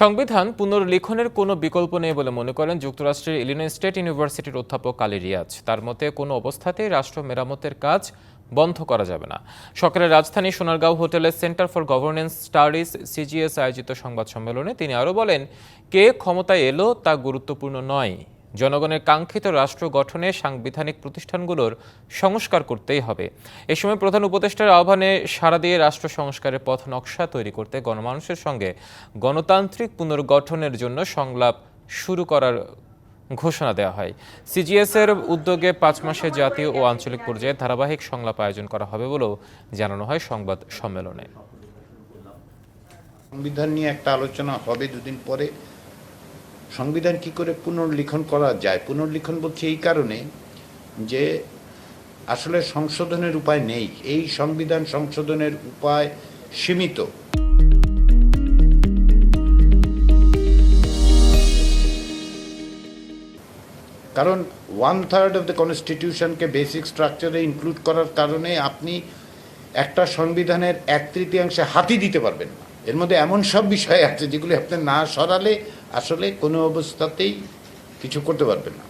সংবিধান পুনর্লিখনের কোনো বিকল্প নেই বলে মনে করেন যুক্তরাষ্ট্রের ইলিনয় স্টেট ইউনিভার্সিটির অধ্যাপক আলী রিয়াজ। তার মতে কোনো অবস্থাতেই রাষ্ট্র মেরামতের কাজ বন্ধ করা যাবে না। সকালে রাজধানী সোনারগাঁও হোটেলের Centre for Governance Studies, CGS আয়োজিত সংবাদ সম্মেলনে তিনি আরও বলেন, কে ক্ষমতায় এলো তা গুরুত্বপূর্ণ নয়। জনগণের কাঙ্ক্ষিত রাষ্ট্র গঠনে সাংবিধানিক প্রতিষ্ঠানগুলোর সংস্কার করতেই হবে। এ সময় প্রধান উপদেষ্টার আহ্বানে সাড়া দিয়ে রাষ্ট্র সংস্কারের পথ নকশা তৈরি করতে গণমানুষের সঙ্গে গণতান্ত্রিক পুনর্গঠনের জন্য সংলাপ শুরু করার ঘোষণা দেওয়া হয়। সিজিএস এর উদ্যোগে পাঁচ মাসে জাতীয় ও আঞ্চলিক পর্যায়ে ধারাবাহিক সংলাপ আয়োজন করা হবে বলেও জানানো হয় সংবাদ সম্মেলনে। সংবিধান নিয়ে একটা আলোচনা হবে দুদিন পরে। সংবিধান কি করে পুনর্লিখন করা যায়? পুনর্লিখন বলছি এই কারণে যে আসলে সংশোধনের উপায় নেই। এই সংবিধান সংশোধনের উপায় সীমিত। কারণ ওয়ান থার্ড অফ দ্য কনস্টিটিউশনকে বেসিক স্ট্রাকচারে ইনক্লুড করার কারণে আপনি একটা সংবিধানের এক তৃতীয়াংশে হাতি দিতে পারবেন না। এর মধ্যে এমন সব বিষয় আছে যেগুলি আপনি না সরালে আসলে কোনো অবস্থাতেই কিছু করতে পারবেন না।